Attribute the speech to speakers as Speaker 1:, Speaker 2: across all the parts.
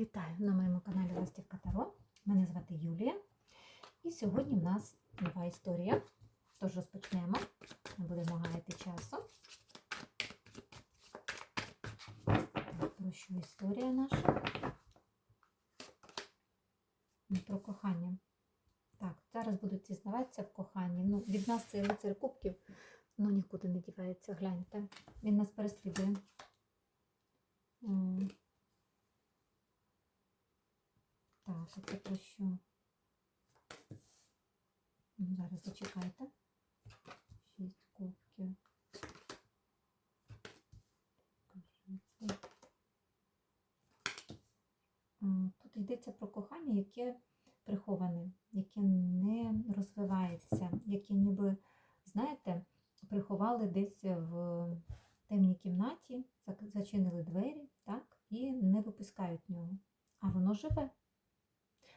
Speaker 1: Вітаю на моєму каналі Ластівка Таро. Мене звати Юлія. І сьогодні в нас нова історія. Тож розпочнемо. Не будемо гаяти часу. Про що історія наша? Про кохання. Так, зараз будуть зізнаватися в коханні. Ну, від нас цей лицар кубків ну, нікуди не дівається. Гляньте. Він нас переслідує. М. Так, а це про що? Ну, Зараз зачекайте. Шість кубків. Тут йдеться про кохання, яке приховане, яке не розвивається, яке ніби, знаєте, приховали десь в темній кімнаті, зачинили двері, так, і не випускають нього. А воно живе.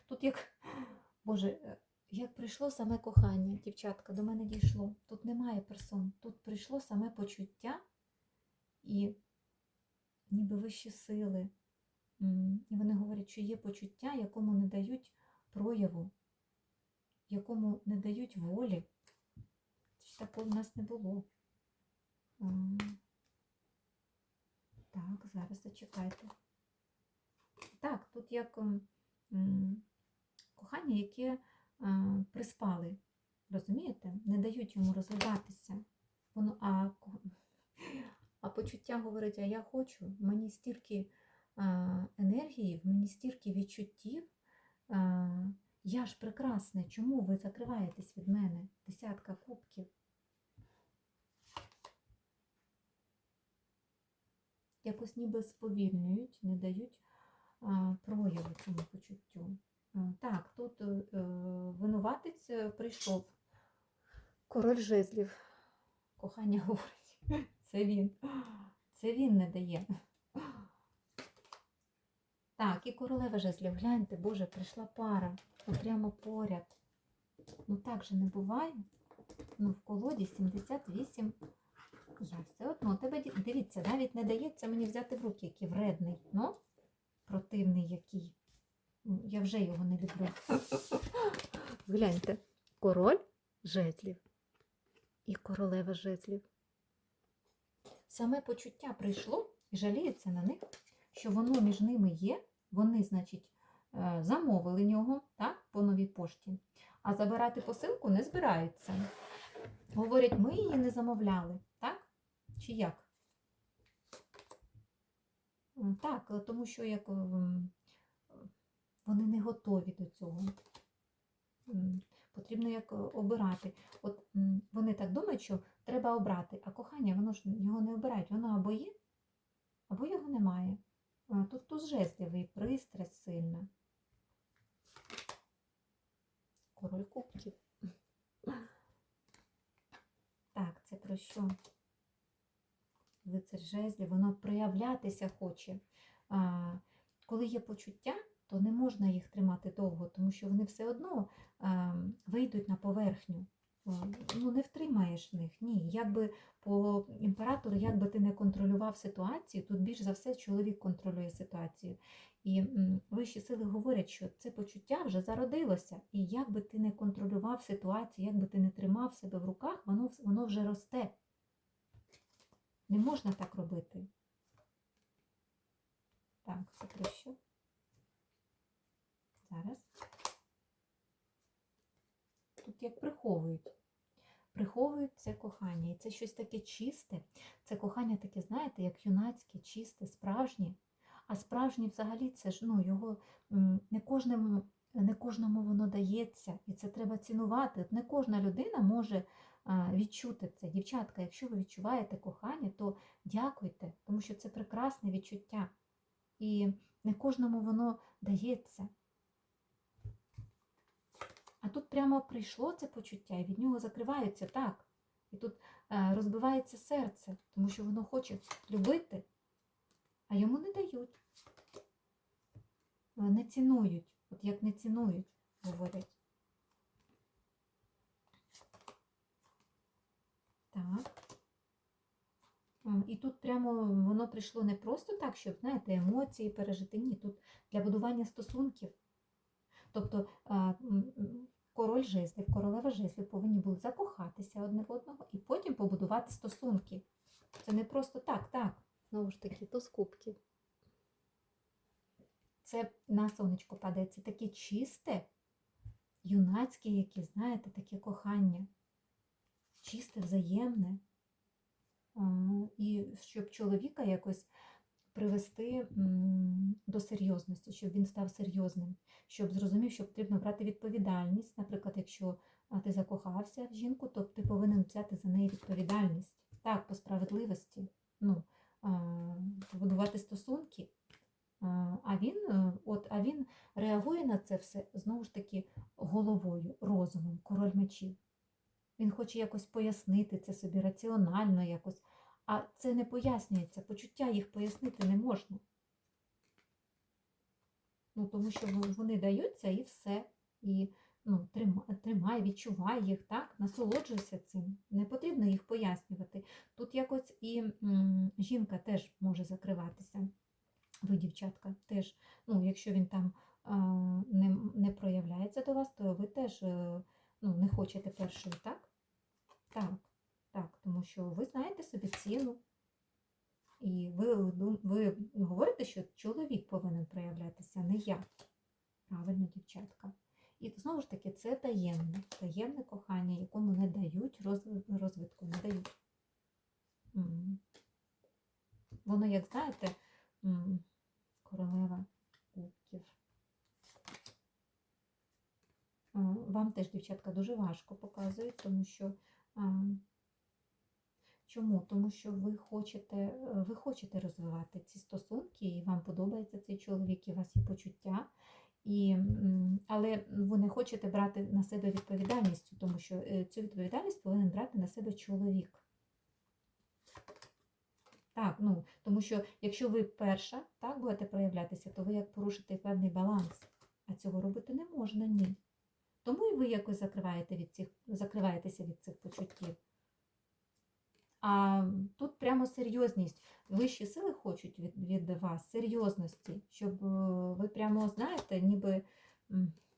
Speaker 1: Тут як, Боже, е, як прийшло саме кохання, дівчатка, до мене дійшло. Тут немає персон, тут прийшло саме почуття і ніби вищі сили. І вони говорять, що є почуття, якому не дають прояву, якому не дають волі. Такого в нас не було. Так, зараз зачекайте. Так, тут як кохання, яке е, приспали, розумієте? Не дають йому розвиватися. Воно, а, а почуття говорить, а я хочу, мені стільки е, енергії, мені стільки відчуттів. Е, я ж прекрасна, чому ви закриваєтесь від мене? Десятка кубків. Якось ніби сповільнюють, не дають прояву цьому почуттю. Так, тут е, е, винуватець е, прийшов. Король жезлів. Кохання говорить. Це він. Це він не дає. Так, і королева жезлів. Гляньте, Боже, прийшла пара. Прямо поряд. Ну так же не буває. Ну, в колоді 78. Я все одно тебе дивіться, навіть не дається мені взяти в руки, який вредний. Ну, противний який. Я вже його не люблю. Гляньте, король жезлів і королева жезлів. Саме почуття прийшло і жаліється на них, що воно між ними є. Вони, значить, е, замовили нього так, по новій пошті, а забирати посилку не збираються. Говорять, ми її не замовляли, так? Чи як? Так, е, тому що як вони не готові до цього. Потрібно як е, обирати. От вони так думають, що треба обрати, а кохання, воно ж його не обирають. Воно або є, або його немає. Е, Тут туз жезлів і пристрасть сильна. Король кубків. Так, це про що? Лицар жезлів, воно проявлятися хоче. Коли є почуття, то не можна їх тримати довго, тому що вони все одно а, вийдуть на поверхню. Ну, не втримаєш них. Ні. Якби по імператору, як би ти не контролював ситуацію, тут більш за все чоловік контролює ситуацію. І вищі сили говорять, що це почуття вже зародилося. І як би ти не контролював ситуацію, як би ти не тримав себе в руках, воно, воно вже росте. Не можна так робити. Так, це про що? Зараз. Тут як приховують. Приховують це кохання. І це щось таке чисте. Це кохання таке, знаєте, як юнацьке, чисте, справжнє. А справжнє взагалі це ж ну, його не кожному, не кожному воно дається. І це треба цінувати. От не кожна людина може відчути це. Дівчатка, якщо ви відчуваєте кохання, то дякуйте, тому що це прекрасне відчуття. І не кожному воно дається. Тут прямо прийшло це почуття, і від нього закриваються так. І тут е, розбивається серце, тому що воно хоче любити, а йому не дають. Е, Не цінують, от як не цінують, говорять. Так. І тут прямо воно прийшло не просто так, щоб, знаєте, емоції пережити. Ні, тут для будування стосунків. Тобто м, король жезлів, королева жезлів повинні були закохатися одне в одного і потім побудувати стосунки. Це не просто так, так.
Speaker 2: Знову ж таки, то з кубків.
Speaker 1: Це на сонечко падає, це таке чисте, юнацьке, яке, знаєте, таке кохання. Чисте, взаємне. І щоб чоловіка якось привести до серйозності, щоб він став серйозним, щоб зрозумів, що потрібно брати відповідальність. Наприклад, якщо ти закохався в жінку, то ти повинен взяти за неї відповідальність. Так, по справедливості. Ну, побудувати стосунки. А а він, е, от, а він реагує на це все знову ж таки головою, розумом, король мечів. Він хоче якось пояснити це собі раціонально якось, а це не пояснюється, почуття їх пояснити не можна. Ну, тому що вони даються і все. І ну, тримай, відчувай їх, так, насолоджуйся цим. Не потрібно їх пояснювати. Тут якось і м, жінка теж може закриватися ви, дівчатка, теж, ну, якщо він там а, не, не проявляється до вас, то ви теж е, ну, не хочете першої, так? Так, так, тому що ви знаєте собі ціну. І ви, ви говорите, що чоловік повинен проявлятися, не я. Правильно, дівчатка. І знову ж таки, це таємне, таємне кохання, якому не дають розвитку, не дають. Воно, як знаєте, королева кубків. Вам теж, дівчатка, дуже важко показують, тому що. Чому? Тому що ви хочете, е, ви хочете розвивати ці стосунки, і вам подобається цей чоловік, і у вас є почуття. І, але ви не хочете брати на себе відповідальність, тому що е, цю відповідальність повинен брати на себе чоловік. Так, ну, тому що якщо ви перша так будете проявлятися, то ви як порушите певний баланс, а цього робити не можна, ні. Тому і ви якось закриваєте від цих, закриваєтеся від цих почуттів. А тут прямо серйозність. Вищі сили хочуть від, від вас серйозності, щоб е, ви прямо знаєте, ніби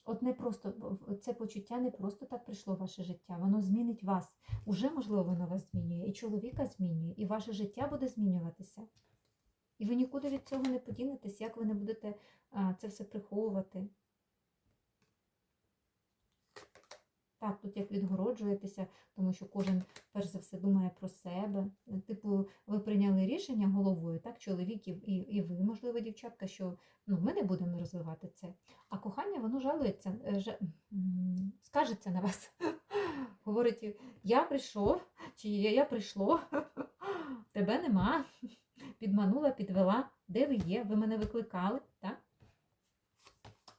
Speaker 1: от не просто це почуття не просто так прийшло в ваше життя, воно змінить вас. Уже, можливо, воно вас змінює, і чоловіка змінює, і ваше життя буде змінюватися. І ви нікуди від цього не подінетесь, як ви не будете це все приховувати. Так, тут як відгороджуєтеся, тому що кожен перш за все думає про себе. Типу, ви прийняли рішення головою, так, чоловік і, і, ви, можливо, дівчатка, що ну, ми не будемо розвивати це. А кохання, воно жалується, е, м, скажеться на вас. Говорить, я прийшов, чи я, прийшло, тебе нема, підманула, підвела, де ви є, ви мене викликали?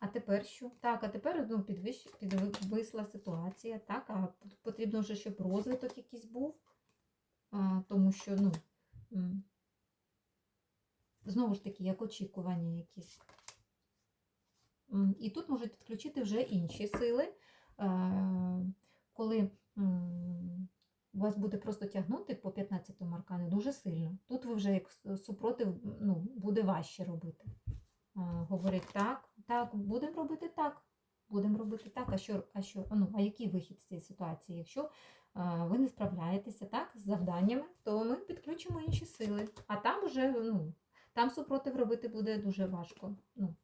Speaker 1: А тепер що? Так, а тепер ну, підвищ, підвисла ситуація, так, а потрібно вже, щоб розвиток якийсь був, а, тому що, ну, знову ж таки, як очікування якісь. І тут можуть підключити вже інші сили, коли вас буде просто тягнути по 15 аркану дуже сильно. Тут ви вже як супротив ну, буде важче робити. А, Говорять, так, так, будемо робити так. Будемо робити так. А що, а що, ну, а який вихід з цієї ситуації? Якщо а, ви не справляєтеся так з завданнями, то ми підключимо інші сили. А там уже, ну, там супротив робити буде дуже важко. Ну,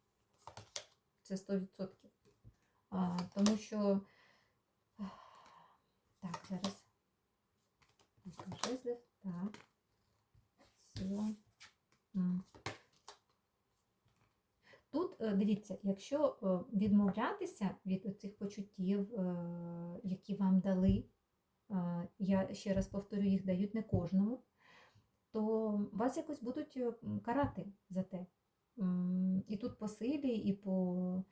Speaker 1: це 100%. А, тому що так, зараз. Жезлів, так. Сила. М. Тут е, дивіться, якщо е, відмовлятися від цих почуттів, е, які вам дали, е, я ще раз повторю, їх дають не кожному, то вас якось будуть карати за те. І тут по силі, і по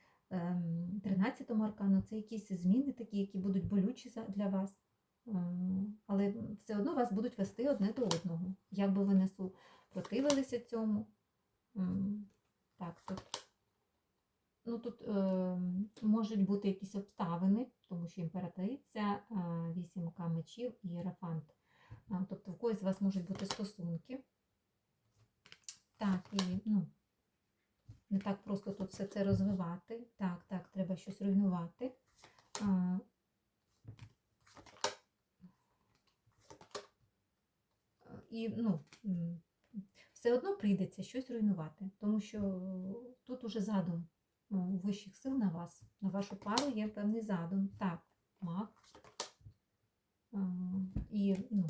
Speaker 1: 13 аркану це якісь зміни такі, які будуть болючі для вас. Але все одно вас будуть вести одне до одного. Як би ви не супротивилися цьому. Так, тут Ну, тут е, можуть бути якісь обставини, тому що імператриця, е, вісімка мечів і єрафант. А, Тобто в когось з вас можуть бути стосунки. Так, і ну, не так просто тут все це розвивати. Так, так, треба щось руйнувати. А, І ну, все одно прийдеться щось руйнувати, тому що тут уже задум вищих сил на вас, на вашу пару є певний задум. Так, маг. І ну,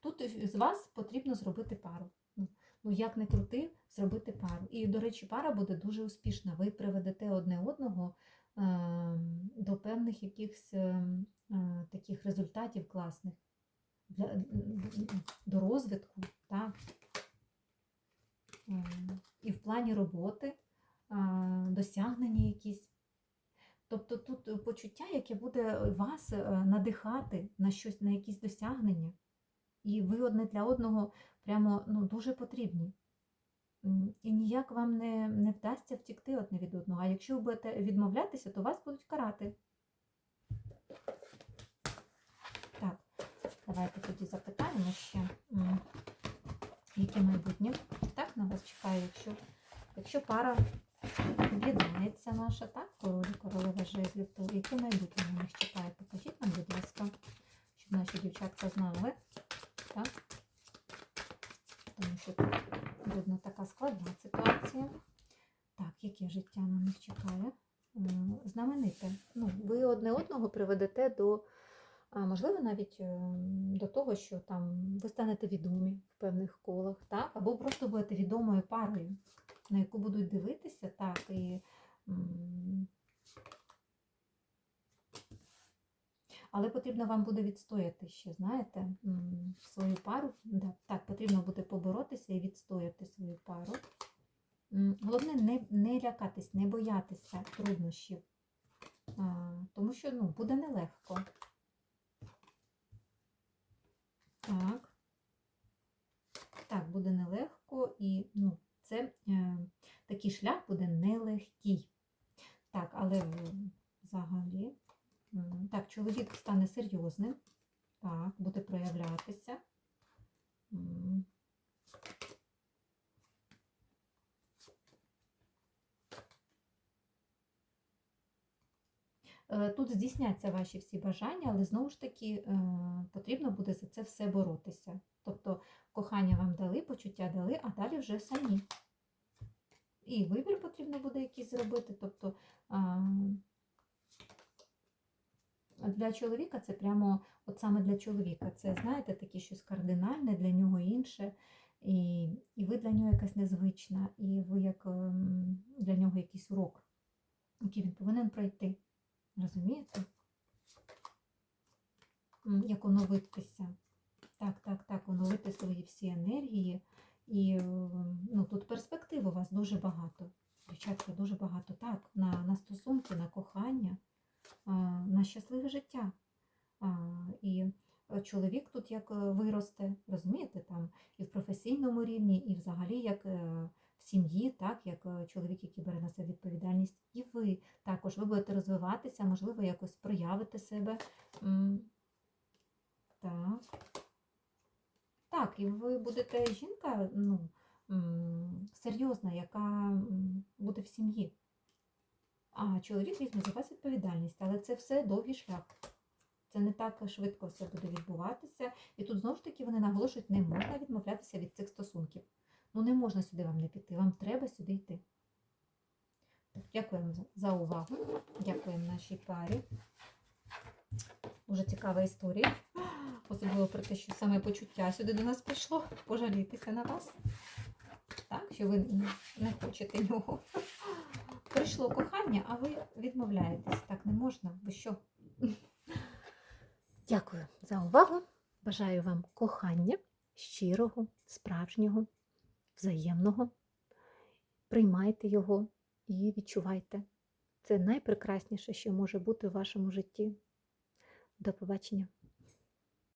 Speaker 1: тут з вас потрібно зробити пару. Ну, Ну, як не крути, зробити пару. І, до речі, пара буде дуже успішна. Ви приведете одне одного е, до певних якихось е, е, таких результатів класних для, до розвитку, так? Е, І в плані роботи, е, досягнення якісь. Тобто тут почуття, яке буде вас е, надихати на щось, на якісь досягнення. І ви одне для одного прямо ну, дуже потрібні. І ніяк вам не, не вдасться втікти одне від одного. А якщо ви будете відмовлятися, то вас будуть карати. Так, давайте тоді запитаємо ще, яке майбутнє. Так, на вас чекає, якщо, якщо пара об'єднається наша, так, король, королева жезлів, то яке майбутнє на них чекає? Покажіть нам, будь ласка, щоб наші дівчатка знали. Так? Тому що тут видно така складна ситуація. Так, яке життя на них чекає? Знамените. Ну, ви одне одного приведете до, можливо, навіть ем, до того, що там ви станете відомі в певних колах, так? або просто будете відомою парою, на яку будуть дивитися, так, і Але потрібно вам буде відстояти ще, знаєте, свою пару. Да, так, потрібно буде поборотися і відстояти свою пару. Головне не, не лякатись, не боятися труднощів, а, тому що ну, буде нелегко. Так. Так, буде нелегко і ну, це е, такий шлях буде нелегкий. Так, але взагалі. Так, чоловік стане серйозним. Так, буде проявлятися. Тут здійсняться ваші всі бажання, але знову ж таки е, потрібно буде за це все боротися. Тобто кохання вам дали, почуття дали, а далі вже самі. І вибір потрібно буде якийсь зробити. Тобто для чоловіка це прямо, от саме для чоловіка, це, знаєте, таке щось кардинальне, для нього інше. І, і ви для нього якась незвична, і ви як ем, для нього якийсь урок, який він повинен пройти. Розумієте? Як оновитися. Так, так, так, оновити свої всі енергії. І ем, ну, тут перспектив у вас дуже багато. Дівчатка, дуже багато. Так, на, на стосунки, на кохання на щасливе життя. І е, чоловік тут як е, виросте, розумієте, там і в професійному рівні, і взагалі як е, в сім'ї, так, як е, чоловік, який бере на себе відповідальність, і ви також ви будете розвиватися, можливо, якось проявите себе. Так. Так, і ви будете жінка ну, серйозна, яка буде в сім'ї. А чоловік візьме за вас відповідальність, але це все довгий шлях. Це не так швидко все буде відбуватися. І тут знову ж таки вони наголошують, не можна відмовлятися від цих стосунків. Ну не можна сюди вам не піти, вам треба сюди йти. Так, дякуємо за- увагу. Дякуємо нашій парі. Дуже цікава історія. Особливо про те, що саме почуття сюди до нас прийшло. Пожалітися на вас. Так, що ви не хочете нього. Прийшло кохання, а ви відмовляєтесь. Так не можна. Ви що?
Speaker 2: Дякую за увагу. Бажаю вам кохання щирого, справжнього, взаємного. Приймайте його і відчувайте. Це найпрекрасніше, що може бути в вашому житті. До побачення!